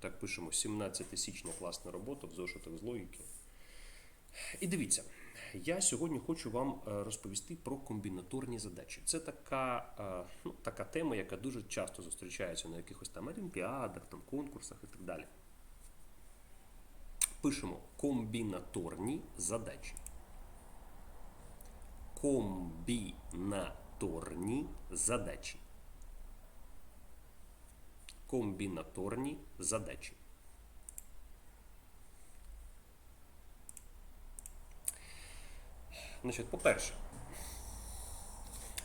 Так пишемо 17 січня класна робота в зошитах з логіки. І дивіться, я сьогодні хочу вам е, розповісти про комбінаторні задачі. Це така, е, ну, така тема, яка дуже часто зустрічається на якихось там олімпіадах, там, конкурсах і так далі. Пишемо комбінаторні задачі. Комбінаторні задачі. Комбінаторні задачі. Значить, по-перше,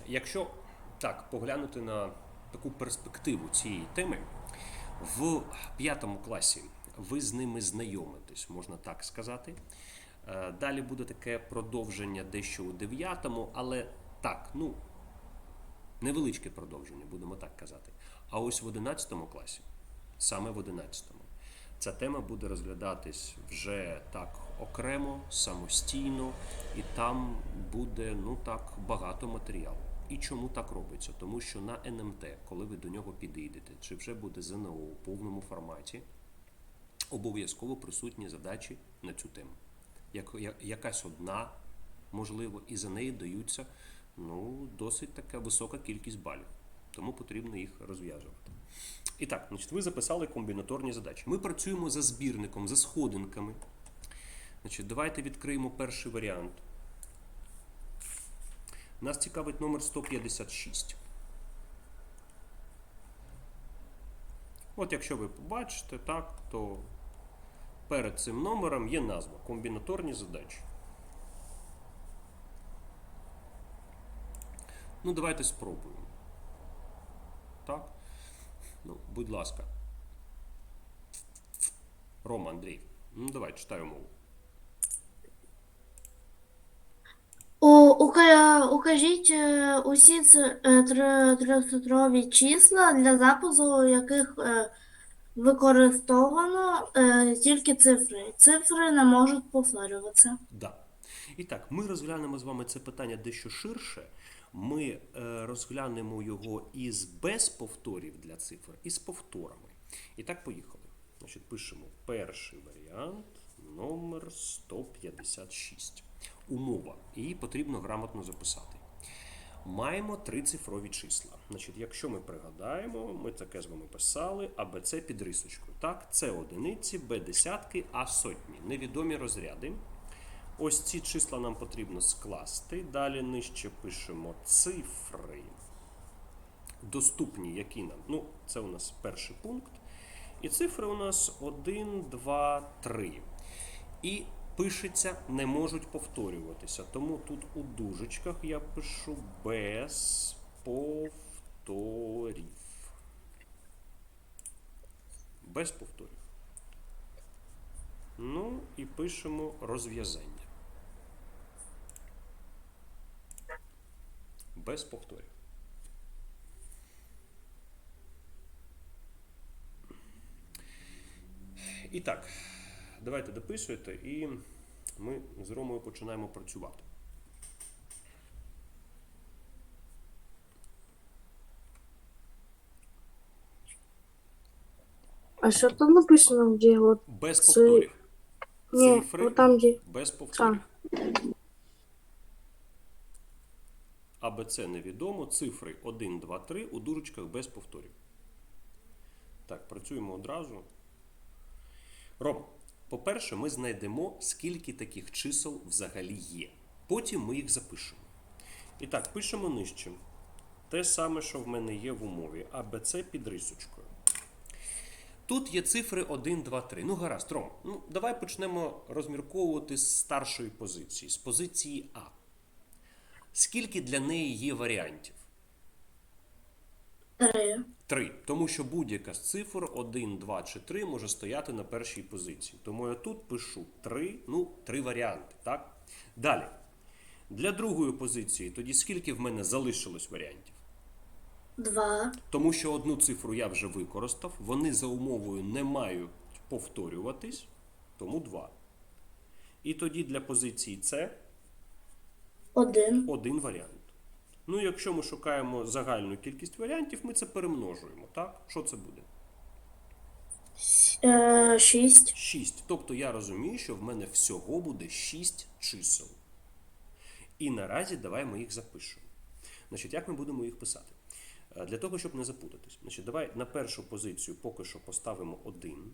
якщо так поглянути на таку перспективу цієї теми, в п'ятому класі ви з ними знайомитесь, можна так сказати. Е, Далі буде таке продовження дещо у дев'ятому, але так, ну, невеличке продовження, будемо так казати. А ось в 11 класі, саме в 11, ця тема буде розглядатись вже так окремо, самостійно, і там буде ну так багато матеріалу. І чому так робиться? Тому що на НМТ, коли ви до нього підійдете, чи вже буде ЗНО у повному форматі, обов'язково присутні задачі на цю тему. Як, якась одна, можливо, і за неї даються ну, досить така висока кількість балів. Тому потрібно їх розв'язувати. І так, значить, ви записали комбінаторні задачі. Ми працюємо за збірником, за сходинками. Значить, давайте відкриємо перший варіант. Нас цікавить номер 156. От якщо ви побачите, так, то перед цим номером є назва комбінаторні задачі. Ну, давайте спробуємо. Так? Ну, будь ласка. Рома, Андрій. Ну, давай, читаю мову. Укажіть е, усі е, трьохцифрові числа, для запису яких е, використовано тільки цифри. Цифри не можуть повторюватися. Да. І так, ми розглянемо з вами це питання дещо ширше. Ми е, розглянемо його із без повторів для цифр, і з повторами. І так, поїхали. Значить, пишемо перший варіант, номер 156. Умова. Її потрібно грамотно записати. Маємо три цифрові числа. Значить, якщо ми пригадаємо, ми таке з вами писали, а Б це під рисочкою. Так, це одиниці, Б десятки, А сотні. Невідомі розряди. Ось ці числа нам потрібно скласти. Далі нижче пишемо цифри. Доступні, які нам. Ну, це у нас перший пункт. І цифри у нас 1, 2, 3. І пишеться, не можуть повторюватися. Тому тут у дужечках я пишу без повторів. Без повторів. Ну і пишемо розв'язання. Без повторів. І так, давайте дописуйте, і ми з Ромою починаємо працювати. А що там написано, де от Без повторів. ні, Цифри от там, де без повторів. АБЦ невідомо. Цифри 1, 2, 3 у дужечках без повторів. Так, працюємо одразу. Ром, по-перше, ми знайдемо, скільки таких чисел взагалі є. Потім ми їх запишемо. І так, пишемо нижче. Те саме, що в мене є в умові. АБЦ під рисочкою. Тут є цифри 1, 2, 3. Ну, гаразд, Ром, ну, давай почнемо розмірковувати з старшої позиції, з позиції А. Скільки для неї є варіантів? Три. Три. Тому що будь-яка з цифр 1, 2 чи 3 може стояти на першій позиції. Тому я тут пишу 3, ну, три варіанти. Так? Далі. Для другої позиції, тоді скільки в мене залишилось варіантів? Два. Тому що одну цифру я вже використав, вони за умовою не мають повторюватись, тому 2. І тоді для позиції С Один. один варіант. Ну, якщо ми шукаємо загальну кількість варіантів, ми це перемножуємо, так? Що це буде? Е, шість. 6. Тобто я розумію, що в мене всього буде 6 чисел. І наразі давай ми їх запишемо. Значить, як ми будемо їх писати? Е, Для того, щоб не запутатись. Значить, давай на першу позицію поки що поставимо 1,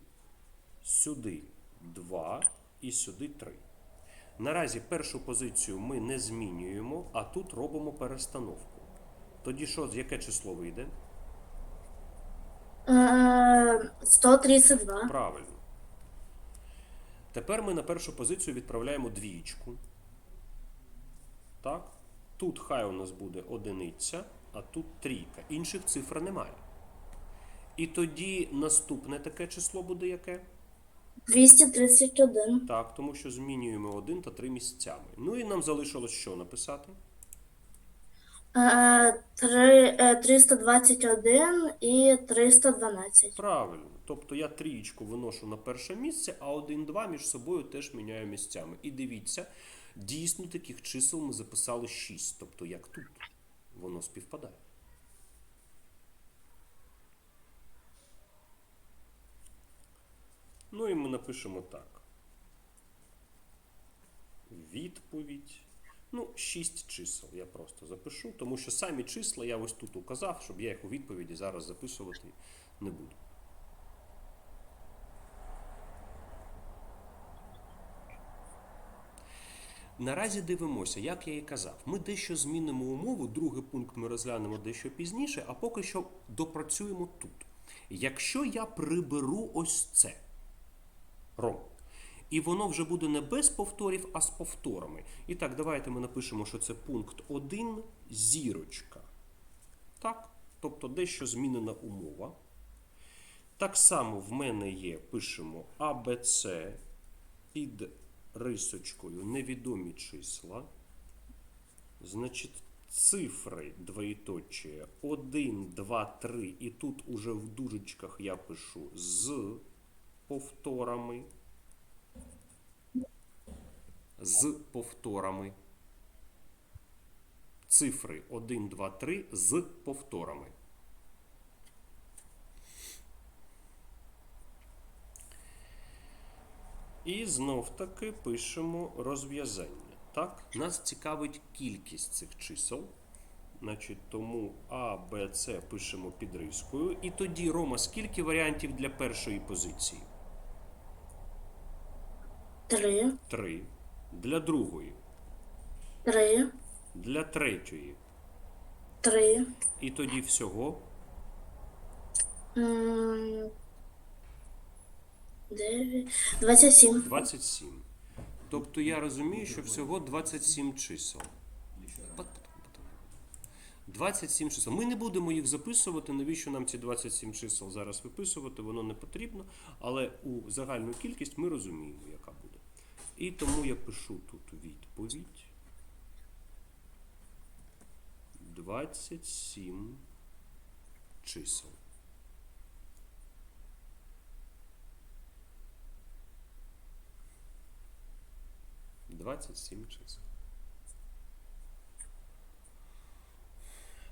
сюди 2 і сюди 3. Наразі першу позицію ми не змінюємо, а тут робимо перестановку. Тоді що, яке число вийде? Е, 132. Правильно. Тепер ми на першу позицію відправляємо двієчку. Так? Тут хай у нас буде одиниця, а тут трійка. Інших цифр немає. І тоді наступне таке число буде яке? 231. Так, тому що змінюємо 1 та 3 місцями. Ну і нам залишилось що написати? Е, три- е, 321 і 312. Правильно. Тобто я трієчку виношу на перше місце, а 1, 2 між собою теж міняю місцями. І дивіться, дійсно таких чисел ми записали 6. Тобто як тут. Воно співпадає. Ну і ми напишемо так. Відповідь. Ну, 6 чисел я просто запишу, тому що самі числа я ось тут указав, щоб я їх у відповіді зараз записувати не буду. Наразі дивимося, як я і казав. Ми дещо змінимо умову, другий пункт ми розглянемо дещо пізніше, а поки що допрацюємо тут. Якщо я приберу ось це, Ром, і воно вже буде не без повторів, а з повторами. І так, давайте ми напишемо, що це пункт 1, зірочка. Так? Тобто дещо змінена умова. Так само в мене є, пишемо АБЦ під рисочкою невідомі числа. Значить, цифри двоєточие 1, 2, 3. І тут уже в дужечках я пишу з повторами. З повторами. Цифри 1, 2, 3 з повторами. І знов таки пишемо розв'язання. Так, нас цікавить кількість цих чисел. Значить, тому А, Б, С пишемо під. І тоді, Рома, скільки варіантів для першої позиції? 3, Три. Для другої. 3, Для третьої. 3. І тоді всього 9, 27. 27. Тобто я розумію, що всього 27 чисел. 27 чисел. Ми не будемо їх записувати. Навіщо нам ці 27 чисел зараз виписувати? Воно не потрібно. Але у загальну кількість ми розуміємо, яка буде. І тому я пишу тут відповідь. 27 чисел. Двадцять сім чисел.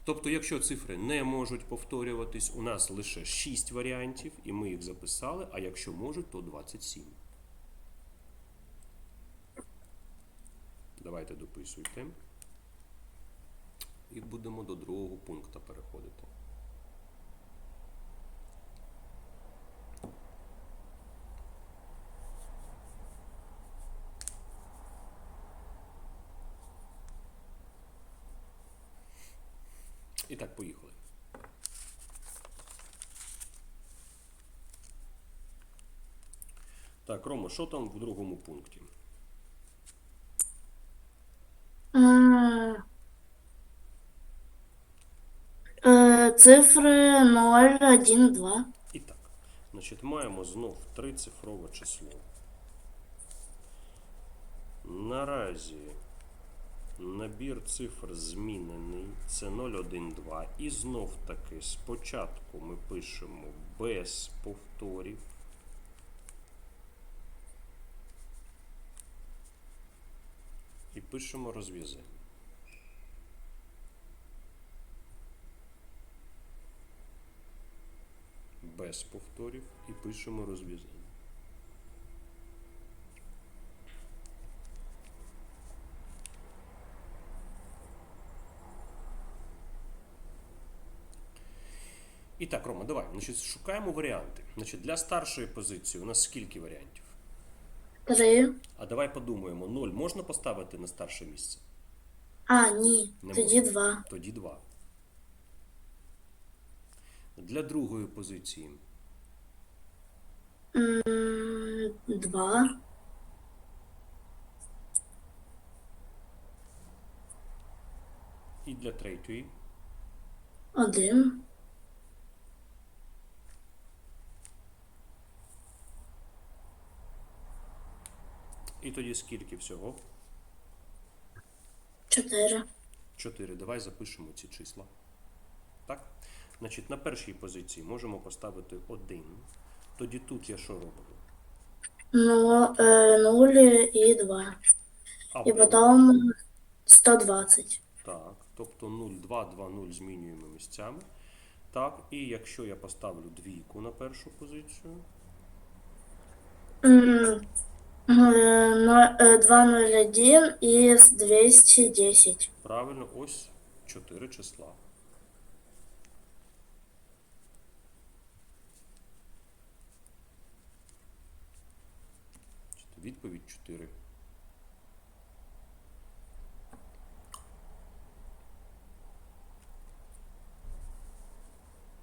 Тобто, якщо цифри не можуть повторюватись, у нас лише 6 варіантів, і ми їх записали, а якщо можуть, то 27. Давайте дописуйте. І будемо до другого пункту переходити. І так, поїхали. Так, Рома, що там в другому пункті? Е, е, Цифри 0, 1, 2. І так, значить, маємо знов трицифрове число. Наразі набір цифр змінений. Це 012. І знов таки спочатку ми пишемо без повторів. І пишемо без без повторів і пишемо розв'язання. І так, Рома, давай. Значить, шукаємо варіанти. Значить, для старшої позиції у нас скільки варіантів? Три. А давай подумаємо, 0 можна поставити на старше місце? А, ні. Не Тоді можна. два. Тоді 2. Для другої позиції М, Два. і для третьої. Один. І тоді скільки всього? Чотири. 4. Давай запишемо ці числа. Так? Значить, на першій позиції можемо поставити 1. Тоді тут я що роблю? Ну, е, нуль і два. І Або, потім 120. так, тобто 0, 2, 2, 0 змінюємо місцями. Так, і якщо я поставлю двійку на першу позицію, 201 із 210. правильно, ось 4 числа. Відповідь 4.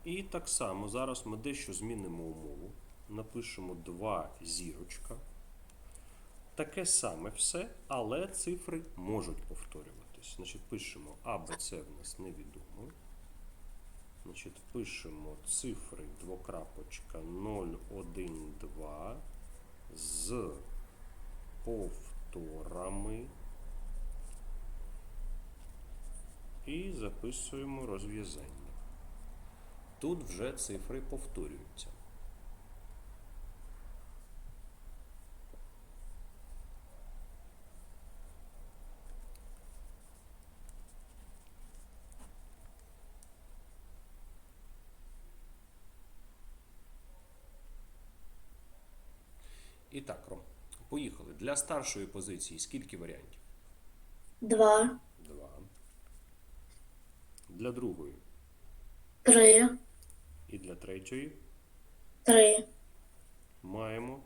І так само зараз ми дещо змінимо умову. Напишемо 2 зірочка. Таке саме все, але цифри можуть повторюватись. Значить, пишемо А, в нас невідомо. Значить, пишемо цифри двокрапочка 0, 1, 2 з повторами. І записуємо розв'язання. Тут вже цифри повторюються. І так, Ром, поїхали. Для старшої позиції скільки варіантів? Два. Два. Для другої Три. і для третьої Три. маємо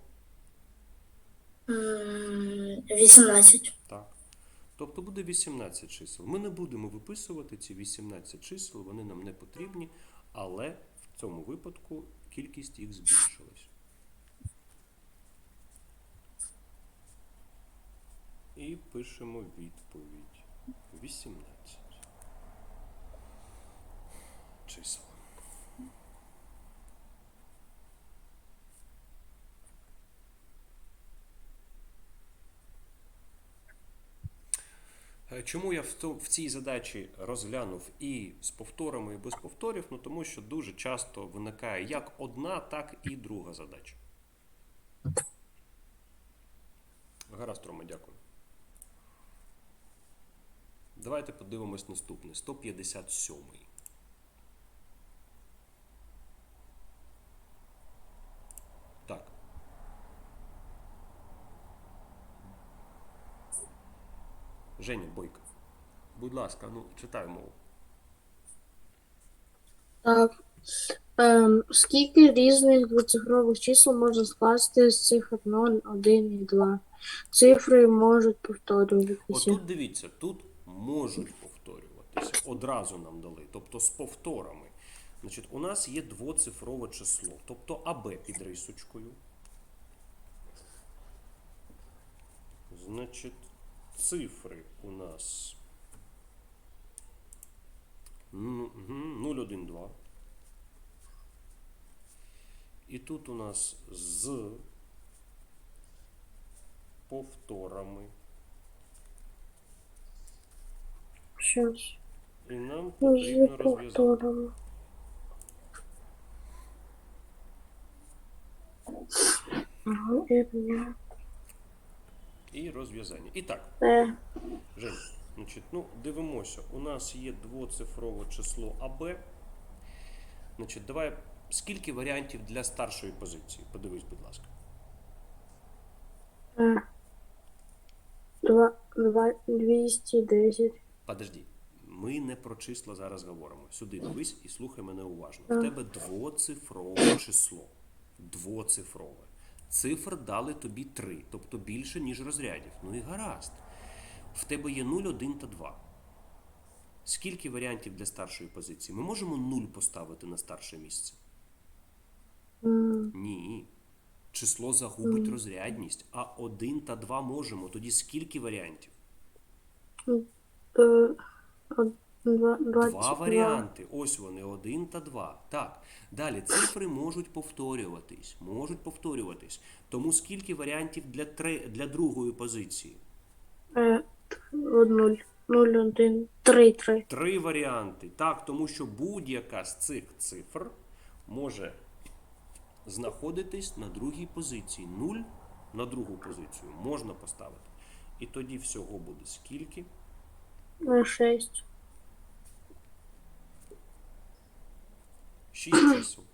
18. так. Тобто буде 18 чисел. Ми не будемо виписувати ці 18 чисел, вони нам не потрібні, але в цьому випадку кількість їх збільшилась. І пишемо відповідь. 18 чисел. Е, Чому я в цій задачі розглянув і з повторами, і без повторів? Ну тому що дуже часто виникає як одна, так і друга задача. Гаразд, Рома, дякую. Давайте подивимось наступний. 157. Так. Женя Бойко. Будь ласка, ну читай мову. Так. Ем, скільки різних двоцифрових чисел можна скласти з цифр 0, 1 і 2? Цифри можуть повторюватися. Отут дивіться, тут можуть повторюватися. Одразу нам дали, тобто з повторами. Значить, у нас є двоцифрове число, тобто АБ під рисочкою. Значить, цифри у нас ну, мгм, 0, 1, 2. І тут у нас з повторами. Щось. І нам потрібно розв'язати. і розв'язання. І так, Е, Жень, значить, ну, дивимося. У нас є двоцифрове число АБ. Значить, давай Скільки варіантів для старшої позиції? Подивись, будь ласка. Е, Два, два, 210. Подожди. Ми не про числа зараз говоримо. Сюди дивись і слухай мене уважно. В тебе двоцифрове число. Двоцифрове. Цифр дали тобі три, тобто більше, ніж розрядів. Ну і гаразд. В тебе є 0, 1 та 2. Скільки варіантів для старшої позиції? Ми можемо 0 поставити на старше місце? Ні. Число загубить розрядність, а 1 та 2 можемо. Тоді скільки варіантів? Е, Два, Два варіанти. Ось вони, один та два. Так. Далі цифри можуть повторюватись. Можуть повторюватись. Тому скільки варіантів для, три, для другої позиції? Е, од нуль. Нуль, один, три, три. Три варіанти. Так, тому що будь-яка з цих цифр може знаходитись на другій позиції. Нуль на другу позицію можна поставити. І тоді всього буде скільки? Е, Шесть. Шість чисел.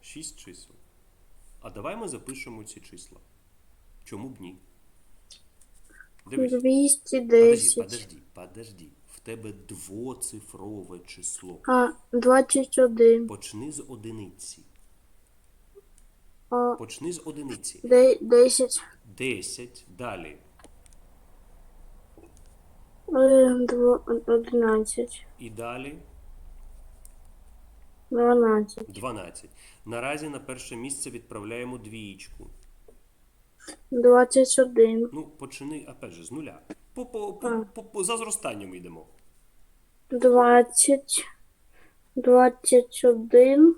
Шість чисел. А давай ми запишемо ці числа. Чому б ні? Дивись. Двісті Подожди, десять. подожди, подожди. В тебе двоцифрове число. А, двадцять один. Почни з одиниці. А, Почни з одиниці. де, десять. 10. Далі. Е, дво, одинадцять. І далі Дванадцять. 12. Наразі на перше місце відправляємо двієчку. Двадцять один. Ну, почини, опять же, з нуля. По, по, по, по, по, за зростанням йдемо. Двадцять. Двадцять один.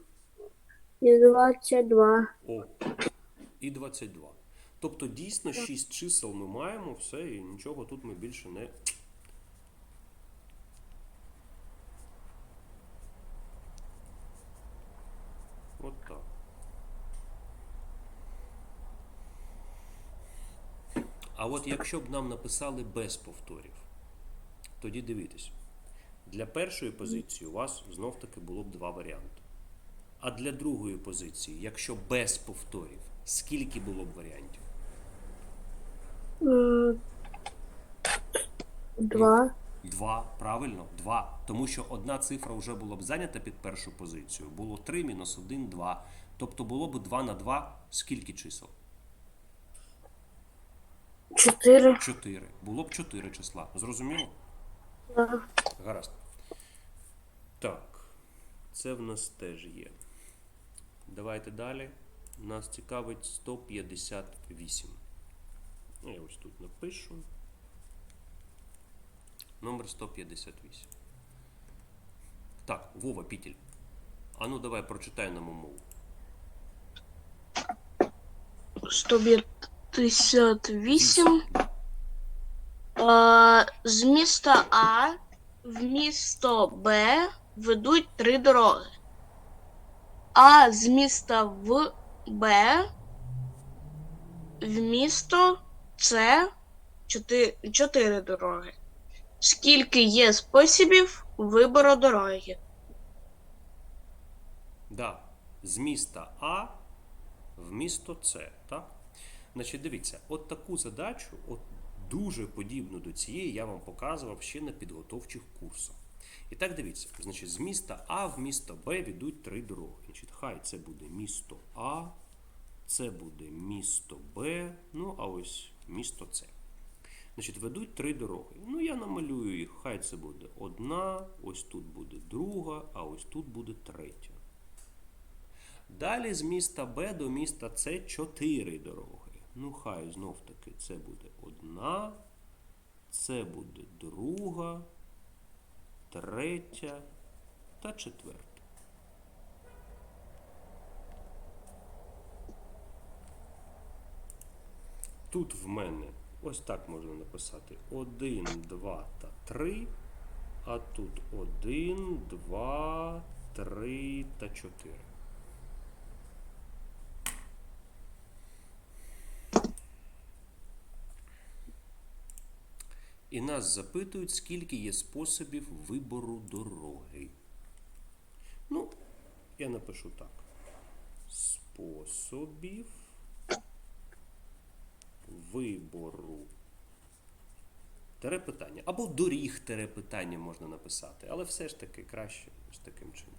І двадцять два. О, і 22. Тобто дійсно 6 чисел ми маємо, все, і нічого тут ми більше не. От. А от якщо б нам написали без повторів, тоді дивіться. Для першої позиції у вас знов таки було б два варіанти. А для другої позиції, якщо без повторів, скільки було б варіантів? Два. Два, правильно? Два. Тому що одна цифра вже була б зайнята під першу позицію. Було 3 мінус 1, 2. Тобто було б 2 на 2 скільки чисел? Чотири. 4. Було б 4 числа. Зрозуміло? Два. Гаразд. Так, це в нас теж є. Давайте далі. Нас цікавить 158. Ну, Я ось тут напишу. Номер 158. Так, Вова, Пітель. А ну давай прочитай нам умову. 158. Е, З міста А в місто Б ведуть три дороги. А з міста в Б в місто С чотири, чотири дороги. Скільки є способів вибору дороги? Да, з міста А в місто С, так? Значить, дивіться, от таку задачу, от дуже подібну до цієї, я вам показував ще на підготовчих курсах. І так дивіться, значить, з міста А в місто Б ведуть три дороги. Значить, хай це буде місто А, це буде місто Б, ну а ось місто С. Значить, ведуть три дороги. Ну, я намалюю їх. Хай це буде одна, ось тут буде друга, а ось тут буде третя. Далі з міста Б до міста С чотири дороги. Ну, хай знов таки це буде одна, це буде друга, третя та четверта. Тут в мене ось так можна написати 1, 2 та 3. А тут 1, 2, 3 та 4. І нас запитують, скільки є способів вибору дороги. Ну, Я напишу так. Способів вибору. Тере питання. Або доріг тере питання можна написати, але все ж таки краще ось таким чином.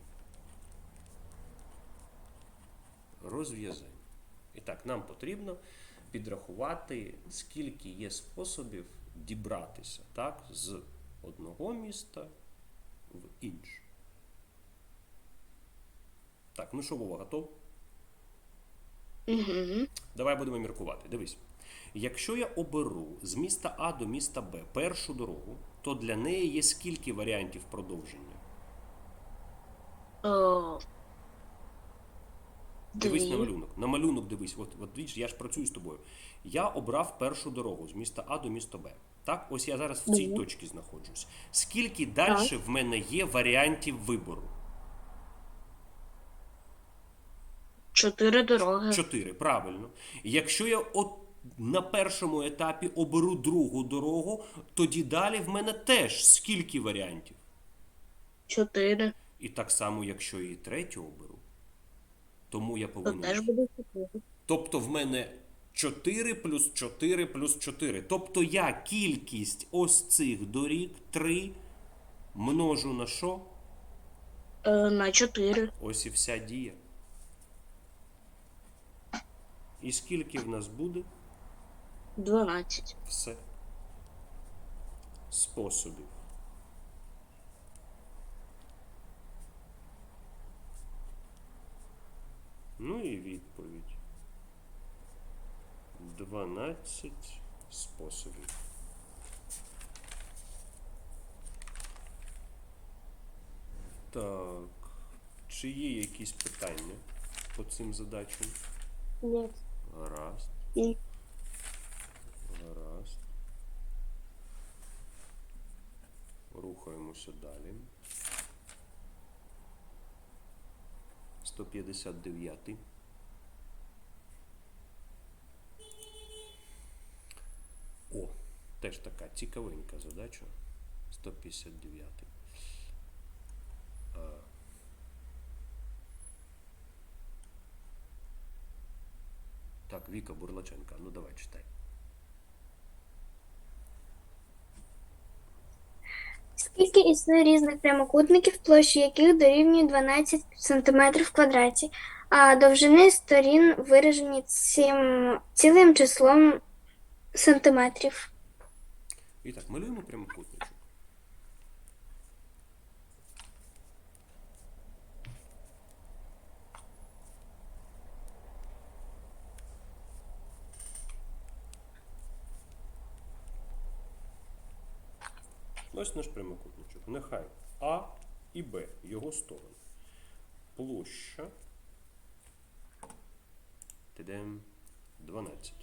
Розв'язання. І так, нам потрібно підрахувати, скільки є способів дібратися так, з одного міста в інше. Так, ну що, Вова, готов? Угу. Давай будемо міркувати. Дивись. Якщо я оберу з міста А до міста Б першу дорогу, то для неї є скільки варіантів продовження? О, Дивись на малюнок. На малюнок дивись. От, от бачиш, я ж працюю з тобою. Я обрав першу дорогу з міста А до міста Б. Так, ось я зараз в цій Мгм. точці знаходжусь. Скільки далі в мене є варіантів вибору? Чотири дороги. Чотири, правильно. Якщо я от на першому етапі оберу другу дорогу, тоді далі в мене теж скільки варіантів? Чотири. І так само, якщо і третю оберу, тому я То повинен. теж буде чотири. Тобто в мене 4 плюс 4 плюс 4. Тобто я кількість ось цих доріг 3 множу на що? Е, на чотири. Ось і вся дія. І скільки в нас буде? Дванадцять. Все. Способів. Ну і відповідь. 12 способів. Так. Чи є якісь питання по цим задачам? Ні. Гаразд. Ні. Гаразд. Рухаємося далі. 159. О, теж така цікавенька задача. 159. А. Так, Віка Бурлаченка, ну давай читай. Скільки існує різних прямокутників, площі яких дорівнює 12 см квадраті, а довжини сторін виражені цим цілим числом сантиметрів? І так, малюємо прямокутничок. Ось наш прямокутничок. Нехай А і Б, його сторони. Площа. Тидем 12.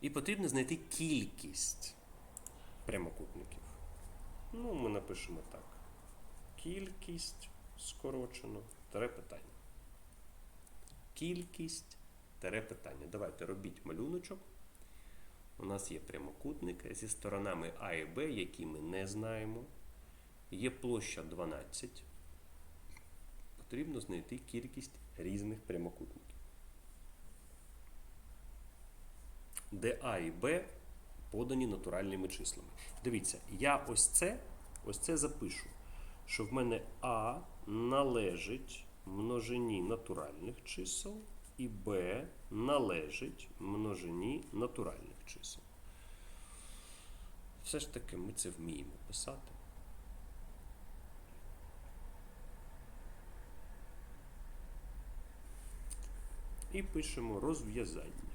І потрібно знайти кількість прямокутників. Ну, ми напишемо так. Кількість скорочено, тере питання. Кількість тере питання. Давайте робіть малюночок. У нас є прямокутник зі сторонами А і Б, які ми не знаємо. Є площа 12. Потрібно знайти кількість різних прямокутників. де А і Б подані натуральними числами. Дивіться, я ось це, ось це запишу, що в мене А належить множині натуральних чисел, і Б належить множині натуральних чисел. Все ж таки ми це вміємо писати. І пишемо розв'язання.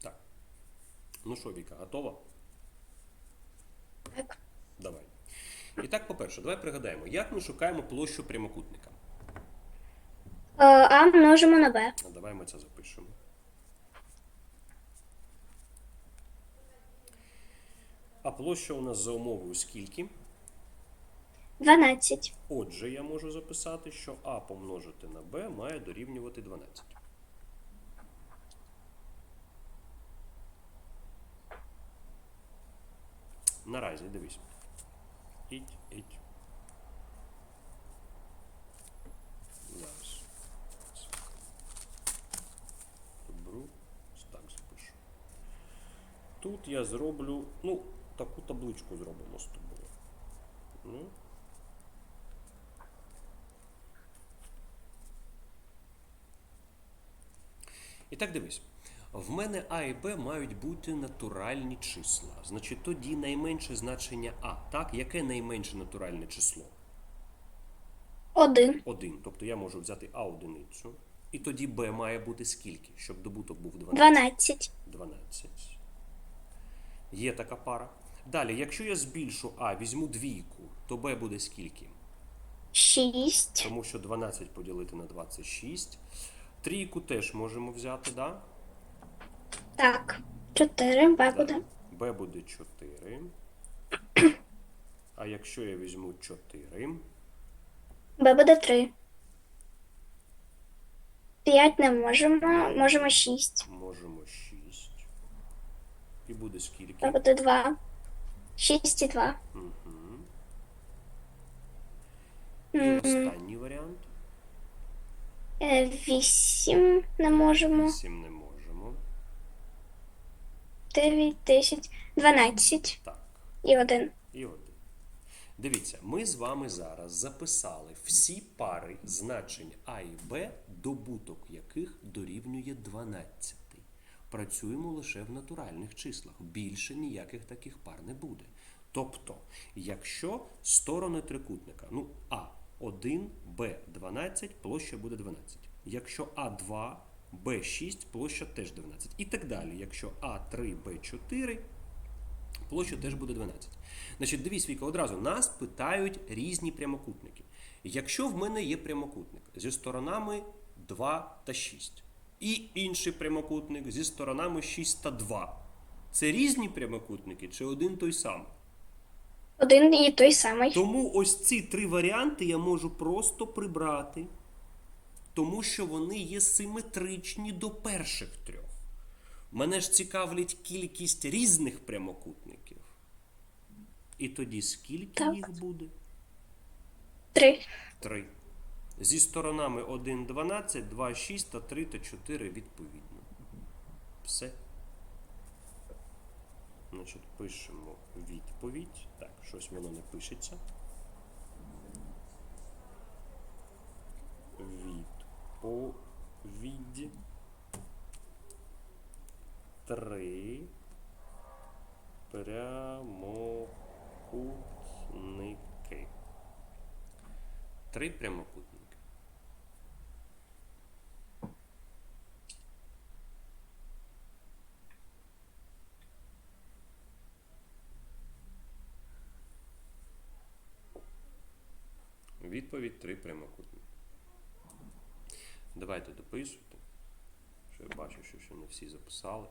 Так. Ну що, Віка, готова? Так. Давай. І так, по-перше, давай пригадаємо, як ми шукаємо площу прямокутника. Е, А множимо на Б. А давай ми це запишемо. А площа у нас за умовою скільки? 12. Отже, я можу записати, що А помножити на Б має дорівнювати 12. Наразі, дивись. Іть. Зараз. Так запишу. Тут я зроблю, ну, таку табличку зробимо з тобою. Ну. І так дивись. В мене А і Б мають бути натуральні числа. Значить, тоді найменше значення А. Так, яке найменше натуральне число? Один. 1. Тобто я можу взяти А одиницю. І тоді Б має бути скільки, щоб добуток був 12? Дванадцять. 12. Є така пара. Далі, якщо я збільшу А, візьму двійку, то Б буде скільки? Шість. Тому що 12 поділити на 26. Трійку теж можемо взяти, да? Так. Чотири. Б буде. Б буде 4. А якщо я візьму 4, Б буде три. П'ять не можемо. Можемо шість. можемо 6. І буде Б скільки? буде два. Шість і два. Мгм. І останній варіант. е, Вісім не можемо. 7 не можемо. Дев'ять, десять, дванадцять. Так. І один. І один. Дивіться, ми з вами зараз записали всі пари значень А і Б, добуток яких дорівнює 12. Працюємо лише в натуральних числах. Більше ніяких таких пар не буде. Тобто, якщо сторони трикутника, ну А1, Б12, площа буде 12. Якщо А2, Б6, площа теж 12. І так далі. Якщо А3, Б4, площа теж буде 12. Значить, дивись, Віка, одразу нас питають різні прямокутники. Якщо в мене є прямокутник зі сторонами 2 та 6, і інший прямокутник зі сторонами 6 та 2, це різні прямокутники чи один той самий? Один і той самий. Тому ось ці три варіанти я можу просто прибрати, тому що вони є симетричні до перших трьох. Мене ж цікавлять кількість різних прямокутників. І тоді скільки Так. їх буде? Три. Три. Зі сторонами 1, 12, 2, 6 та 3 та 4 відповідно. Все. Значить, пишемо відповідь. Так, щось воно не пишеться. Відповідь. Три прямокутники. Три прямокутники. Відповідь три прямокутники. Давайте дописуйте. Що я бачу, що ще не всі записали.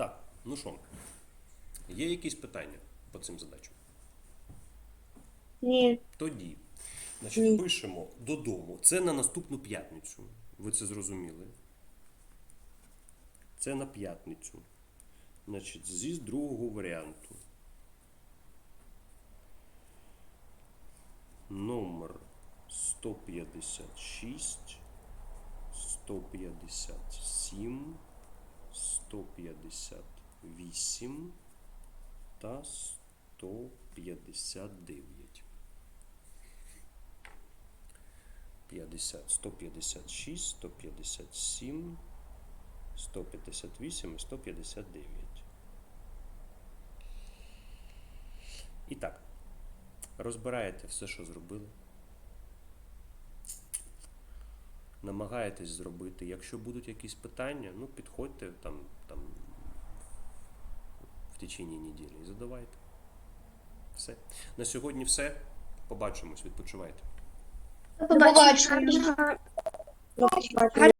Так, ну що, є якісь питання по цим задачам? Ні. Тоді, значить, пишемо додому. Це на наступну п'ятницю. Ви це зрозуміли? Це на п'ятницю. Значить, зі другого варіанту. Номер 156, 157, 158 та 159. 50, 156, 157, 158 і 159. І так, розбираєте все, що зробили. Намагаєтесь зробити. Якщо будуть якісь питання, ну підходьте там, там в течение неділі і задавайте. Все. На сьогодні все. Побачимось, відпочивайте. Побачення.